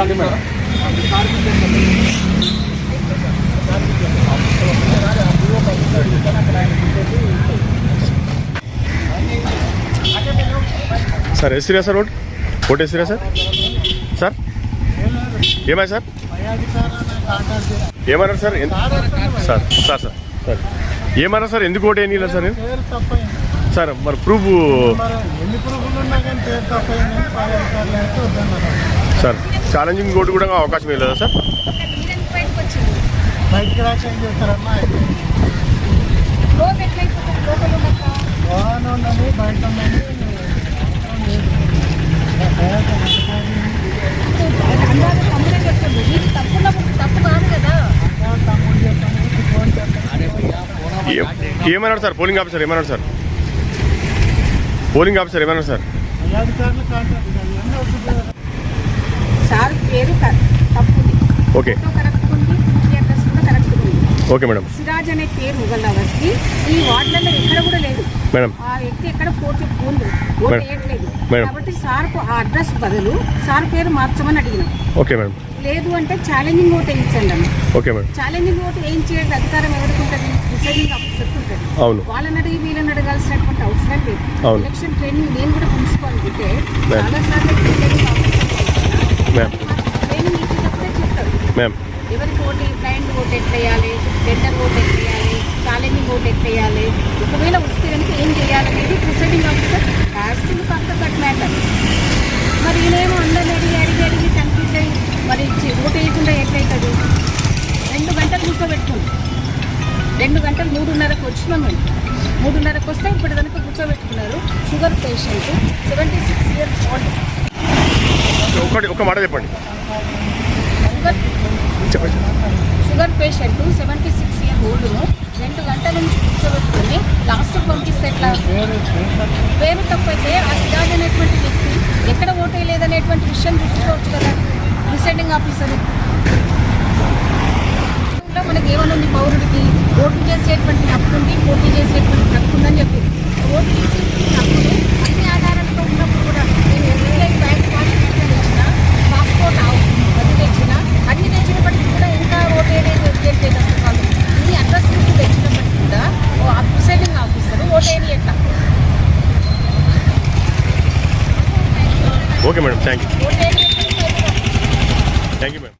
రండి madam. Sir వేసిరా sir vote vote వేసిరా సార్? సార్? ఏమై సార్? ఏమన్నారు sir? Sir sir sir sir. ఏమన్నారు సార్? ఎందుకు ఓటు వేయలేదు సార్? నేను సార్ మరి ప్రూఫ్ సార్ ఛాలెంజింగ్ ఓటు కూడా అవకాశం ఇవ్వలేదా సార్? బయటకు రాక ఏం చేస్తారమ్మా. బయట ఏమన్నాడు సార్? పోలింగ్ ఆఫీసర్ ఏమన్నాడు సార్? పోలింగ్ ఆఫీసర్ ఏమన్నాడు సార్? సార్ పేరు ఓకే. Okay madam. సిరాజ్ అనే పేరు గల వ్యక్తి ఈ వార్డులలో ఎక్కడ కూడా లేదు. మేడం. ఆ వ్యక్తి ఎక్కడ ఫోటో ఫోన్. వేయట్లేదు. కాబట్టి సార్కు ఆ అడ్రస్ బదులు సార్ పేరు మార్చమని అడిగినాం. Okay madam. లేదు అంటే ఛాలెంజింగ్ ఓటు వేయించండి అన్న. Okay madam. ఛాలెంజింగ్ ఓటు వేయించేది అధికారం ఎవరికి ఉంటుంది రిసైడింగ్ ఆఫీసర్ ఉంటుంది. అవును. వాళ్ళని అడిగి వీళ్ళని అడగాల్సినటువంటి అవసరం లేదు. అవును. ఎలక్షన్ ట్రైనింగ్ నేను కూడా ప్రిన్సిపాల్ ఉంటే మేడం. చాలా సార్లు రిసైడింగ్ ఆఫీసర్ మ్యామ్ ట్రైనింగ్ ఇచ్చేటప్పుడే చెప్తారు. మ్యామ్ ఎవరికి ఓటు క్లయింట్ ఓటు ఎట్లా టెండర్ ఓటు ఎట్లా కాలేజింగ్ ఛాలెంజింగ్ ఓటు ఎట్లా ఒకవేళ వస్తే కనుక ఏం చేయాలనేది ప్రిసైడింగ్ ఆఫీసర్ యాస్టింగ్ పక్క కట్ మ్యాటర్ మరి ఈయనేమో అందరిని అడిగి అడిగి అడిగి కన్ఫ్యూజ్ అయ్యి మరి ఓటు వేయకుండా ఎట్లయితుంది? రెండు గంటలు కూర్చోబెట్టుకుంది రెండు గంటలు మూడున్నరకు వచ్చినాం మేము మూడున్నరకు వస్తే ఇప్పుడు కనుక కూర్చోబెట్టుకున్నారు. Sugar patient seventy six years old ఒకటి ఒక మాట చెప్పండి. Sugar sugar patient seventy six year ఓల్డ్ను రెండు గంటల నుంచి కూర్చోబెట్టుకుని లాస్ట్ పంపిస్తే ఎట్లా పేరు తప్పైతే ఆ సిరాజ్ అనేటువంటి వ్యక్తి ఎక్కడ ఓటు వేయలేదనేటువంటి విషయం చూసుకోవచ్చు కదా. Presiding officer. Okay madam thank you vote వేయని ఎట్లా థ్యాంక్ యూ మేడం